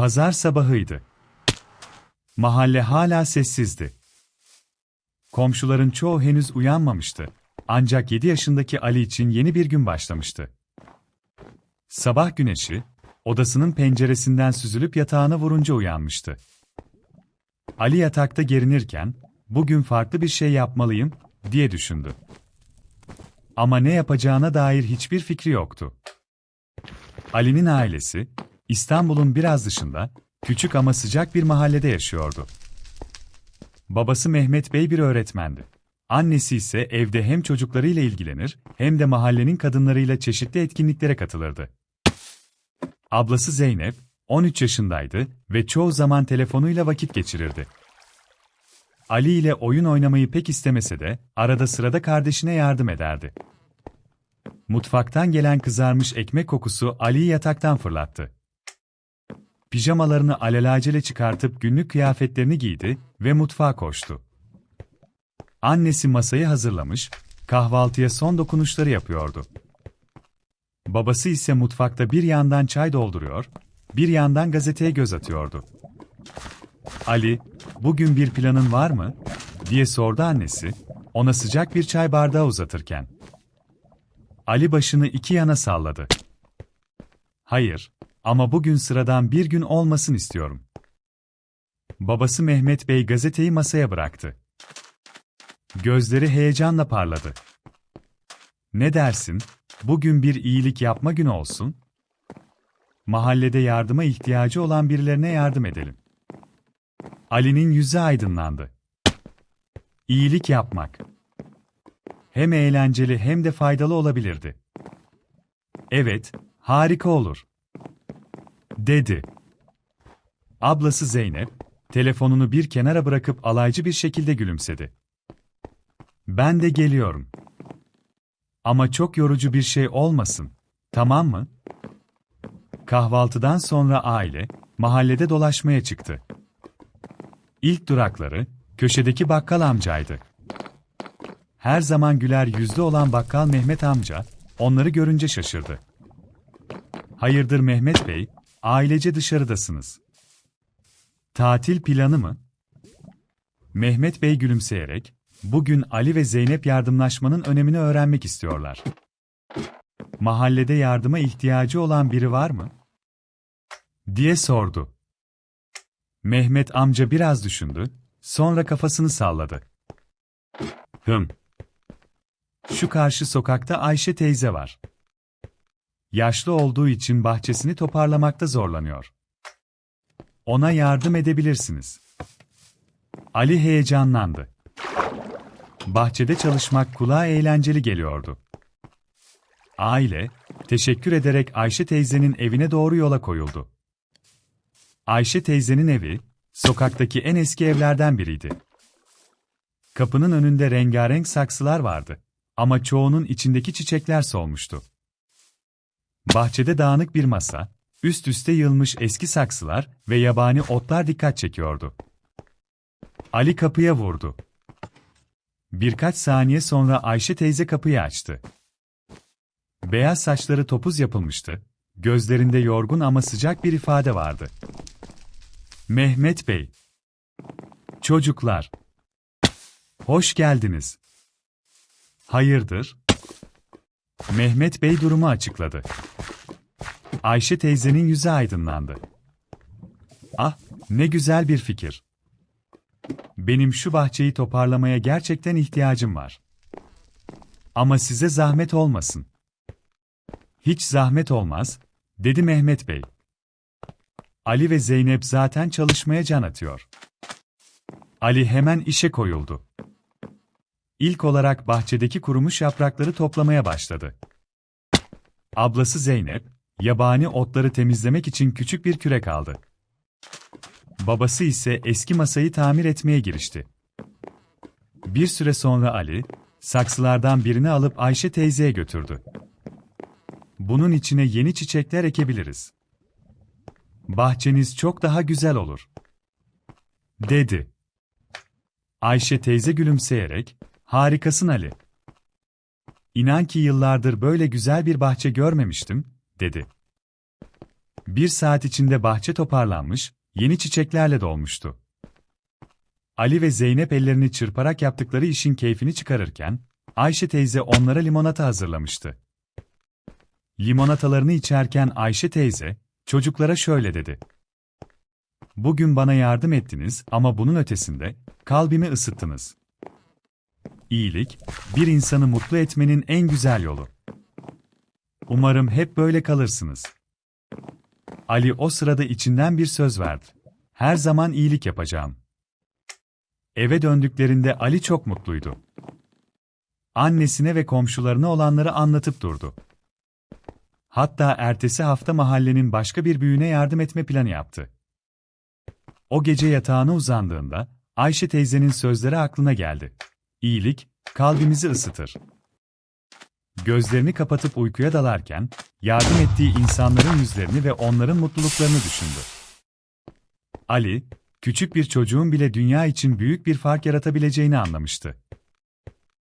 Pazar sabahıydı. Mahalle hala sessizdi. Komşuların çoğu henüz uyanmamıştı. Ancak 7 yaşındaki Ali için yeni bir gün başlamıştı. Sabah güneşi, odasının penceresinden süzülüp yatağına vurunca uyanmıştı. Ali yatakta gerinirken, bugün farklı bir şey yapmalıyım, diye düşündü. Ama ne yapacağına dair hiçbir fikri yoktu. Ali'nin ailesi, İstanbul'un biraz dışında, küçük ama sıcak bir mahallede yaşıyordu. Babası Mehmet Bey bir öğretmendi. Annesi ise evde hem çocuklarıyla ilgilenir, hem de mahallenin kadınlarıyla çeşitli etkinliklere katılırdı. Ablası Zeynep, 13 yaşındaydı ve çoğu zaman telefonuyla vakit geçirirdi. Ali ile oyun oynamayı pek istemese de, arada sırada kardeşine yardım ederdi. Mutfaktan gelen kızarmış ekmek kokusu Ali'yi yataktan fırlattı. Pijamalarını alelacele çıkartıp günlük kıyafetlerini giydi ve mutfağa koştu. Annesi masayı hazırlamış, kahvaltıya son dokunuşları yapıyordu. Babası ise mutfakta bir yandan çay dolduruyor, bir yandan gazeteye göz atıyordu. Ali, bugün bir planın var mı? diye sordu annesi, ona sıcak bir çay bardağı uzatırken. Ali başını iki yana salladı. Hayır, ama bugün sıradan bir gün olmasın istiyorum. Babası Mehmet Bey gazeteyi masaya bıraktı. Gözleri heyecanla parladı. Ne dersin, bugün bir iyilik yapma günü olsun? Mahallede yardıma ihtiyacı olan birilerine yardım edelim. Ali'nin yüzü aydınlandı. İyilik yapmak. Hem eğlenceli hem de faydalı olabilirdi. Evet, harika olur. Dedi. Ablası Zeynep, telefonunu bir kenara bırakıp alaycı bir şekilde gülümsedi. Ben de geliyorum. Ama çok yorucu bir şey olmasın, tamam mı? Kahvaltıdan sonra aile, mahallede dolaşmaya çıktı. İlk durakları, köşedeki bakkal amcaydı. Her zaman güler yüzlü olan bakkal Mehmet amca, onları görünce şaşırdı. Hayırdır Mehmet Bey, ailece dışarıdasınız. Tatil planı mı? Mehmet Bey gülümseyerek, bugün Ali ve Zeynep yardımlaşmanın önemini öğrenmek istiyorlar. Mahallede yardıma ihtiyacı olan biri var mı? diye sordu. Mehmet amca biraz düşündü, sonra kafasını salladı. Hım. Şu karşı sokakta Ayşe teyze var. Yaşlı olduğu için bahçesini toparlamakta zorlanıyor. Ona yardım edebilirsiniz. Ali heyecanlandı. Bahçede çalışmak kulağa eğlenceli geliyordu. Aile, teşekkür ederek Ayşe teyzenin evine doğru yola koyuldu. Ayşe teyzenin evi, sokaktaki en eski evlerden biriydi. Kapının önünde rengarenk saksılar vardı ama çoğunun içindeki çiçekler solmuştu. Bahçede dağınık bir masa, üst üste yığılmış eski saksılar ve yabani otlar dikkat çekiyordu. Ali kapıya vurdu. Birkaç saniye sonra Ayşe teyze kapıyı açtı. Beyaz saçları topuz yapılmıştı, gözlerinde yorgun ama sıcak bir ifade vardı. Mehmet Bey. Çocuklar. Hoş geldiniz. Hayırdır? Mehmet Bey durumu açıkladı. Ayşe teyzenin yüzü aydınlandı. Ah, ne güzel bir fikir. Benim şu bahçeyi toparlamaya gerçekten ihtiyacım var. Ama size zahmet olmasın. Hiç zahmet olmaz, dedi Mehmet Bey. Ali ve Zeynep zaten çalışmaya can atıyor. Ali hemen işe koyuldu. İlk olarak bahçedeki kurumuş yaprakları toplamaya başladı. Ablası Zeynep, yabani otları temizlemek için küçük bir kürek aldı. Babası ise eski masayı tamir etmeye girişti. Bir süre sonra Ali, saksılardan birini alıp Ayşe teyzeye götürdü. Bunun içine yeni çiçekler ekebiliriz. Bahçeniz çok daha güzel olur. Dedi. Ayşe teyze gülümseyerek, harikasın Ali. İnan ki yıllardır böyle güzel bir bahçe görmemiştim, dedi. Bir saat içinde bahçe toparlanmış, yeni çiçeklerle dolmuştu. Ali ve Zeynep ellerini çırparak yaptıkları işin keyfini çıkarırken, Ayşe teyze onlara limonata hazırlamıştı. Limonatalarını içerken Ayşe teyze, çocuklara şöyle dedi. Bugün bana yardım ettiniz ama bunun ötesinde, kalbimi ısıttınız. İyilik, bir insanı mutlu etmenin en güzel yolu. Umarım hep böyle kalırsınız. Ali o sırada içinden bir söz verdi. Her zaman iyilik yapacağım. Eve döndüklerinde Ali çok mutluydu. Annesine ve komşularına olanları anlatıp durdu. Hatta ertesi hafta mahallenin başka bir büyüğüne yardım etme planı yaptı. O gece yatağına uzandığında, Ayşe teyzenin sözleri aklına geldi. İyilik, kalbimizi ısıtır. Gözlerini kapatıp uykuya dalarken, yardım ettiği insanların yüzlerini ve onların mutluluklarını düşündü. Ali, küçük bir çocuğun bile dünya için büyük bir fark yaratabileceğini anlamıştı.